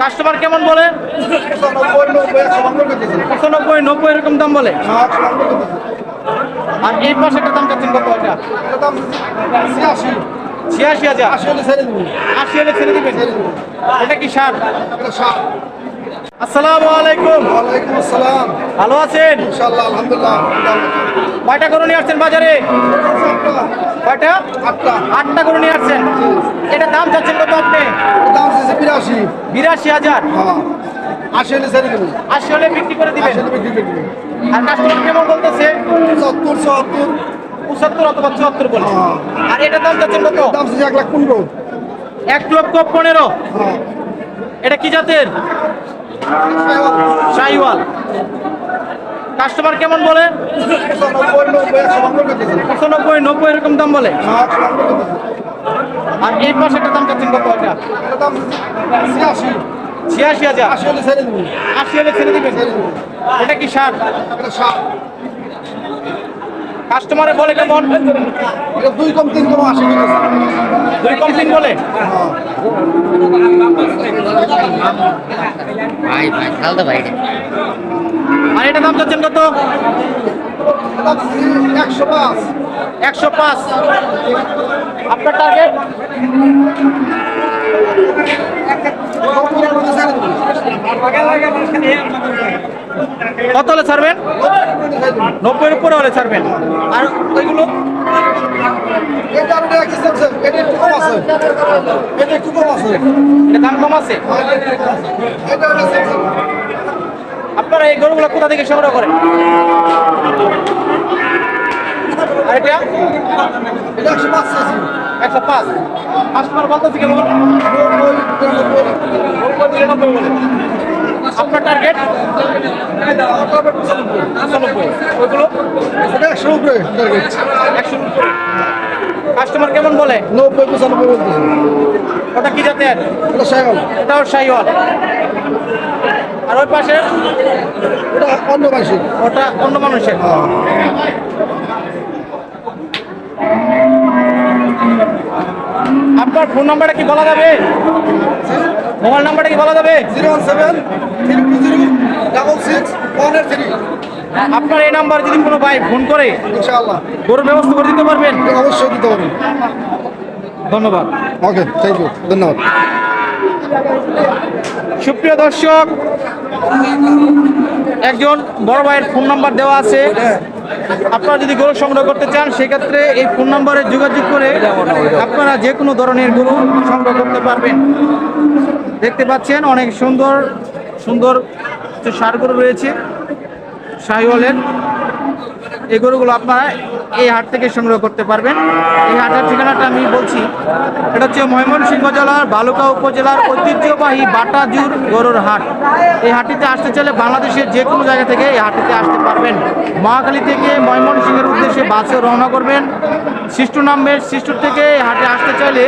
Customer কেমন বলে? পঁচানব্বই, নব্বই, এরকম দাম বলে? আর এই পাশে দাম কত এটা? ছিয়াশি হাজার। আশি হলে ছেড়ে দিবেন। এটা কি সার? আসসালামু আলাইকুম। ভালো আছেন? বাজারে? আটটা। গরু নিয়ে এটা দাম চাচ্ছেন আপনি? বিরাশি। হাজার। আশি হলে বিক্রি করে দিবেন। আর কাস্টমার কেমন বলতেছে? পঁচাত্তর অথবা চুয়াত্তর বলে। আর এটা দাম চাচ্ছেন কত? এক লক্ষ পনেরো। এটা কি জাতের? শাহিওয়াল কাস্টমার কেমন বলে? পঁচানব্বই নব্বই এরকম দাম বলে। আর এই পাশে একটা দাম চাচ্ছেন কত এটা? ছিয়াশি হাজার। আশি হলে ছেড়ে দিবেন? এটা কি সার? কাস্টমারে বলে কেমন দুই কম তিন কম আশি দুই কম তিন বলে? ভাই ভাই খালতো ভাই। আর এটা দাম চাচ্ছেন কত? একশো পাঁচ। একশো পাঁচ। আপনার টার্গেট কত হলে ছাড়বেন? নব্বইয়ের উপরে হলে ছাড়বেন। আর ওইগুলো? দাম কম আছে? আপনারা এই গরুগুলো কোথা থেকে সংগ্রহ করেন আর এটা এটা একশো পাঁচ আছে একশো পাঁচ কাস্টমার বলতেছে বলে। আপনার টার্গেট ওইগুলো উপরে টার্গেট কাস্টমার কেমন বলে? নব্বই পঁচানব্বই বলতেছে। ওটা কি জাতের? ওটাও শাহিওয়াল আর ওই পাশে? এটা অন্য মাসে ওটা অন্য মানুষের। আপনার ফোন নাম্বারটা কি বলা যাবে? মোবাইল নাম্বারটা কি বলা যাবে? Zero one seven three two zero double six one eight three আপনার এই নাম্বার যদি কোনো ভাই ফোন করে ইনশাআল্লাহ। গরুর ব্যবস্থা করে দিতে পারবেন? অবশ্যই দিতে পারবেন। ধন্যবাদ। ওকে থ্যাংক ইউ ধন্যবাদ। সুপ্রিয় দর্শক একজন বড় ভাইয়ের ফোন নাম্বার দেওয়া আছে। আপনারা যদি গরু সংগ্রহ করতে চান, সেক্ষেত্রে এই ফোন নাম্বারে যোগাযোগ করে আপনারা যে কোনো ধরনের গরু সংগ্রহ করতে পারবেন। দেখতে পাচ্ছেন, অনেক সুন্দর সুন্দর সার গরু রয়েছে শাহিওয়ালের এই গরুগুলো আপনারা এই হাট থেকে সংগ্রহ করতে পারবেন। এই হাটের ঠিকানাটা আমি বলছি। এটা হচ্ছে ময়মনসিংহ জেলার বালুকা উপজেলার ঐতিহ্যবাহী বাটাজুর গরুর হাট। এই হাটিতে আসতে চাইলে বাংলাদেশের যে কোনো জায়গা থেকে এই হাটিতে আসতে পারবেন। মহাখালী থেকে ময়মনসিংহের উদ্দেশ্যে বাসে রওনা করবেন। শিষ্টু নামবেন শিষ্টুর থেকে এই হাটে আসতে চাইলে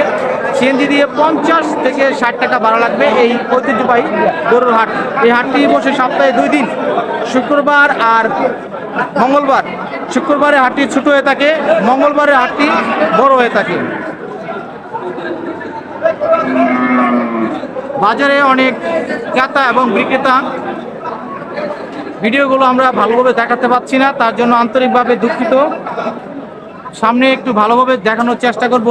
সিএনজি দিয়ে পঞ্চাশ থেকে ষাট টাকা ভাড়া লাগবে এই ঐতিহ্যবাহী গরুর হাট। এই হাটটি বসে সপ্তাহে দুই দিন, শুক্রবার আর মঙ্গলবার। শুক্রবারে হাটটি ছোট হয়ে থাকে, মঙ্গলবারে হাটটি বড় হয়ে থাকে। বাজারে অনেক ক্রেতা এবং বিক্রেতা। ভিডিওগুলো আমরা ভালোভাবে দেখাতে পাচ্ছি না, তার জন্য আন্তরিকভাবে দুঃখিত। সামনে একটু ভালোভাবে দেখানোর চেষ্টা করব।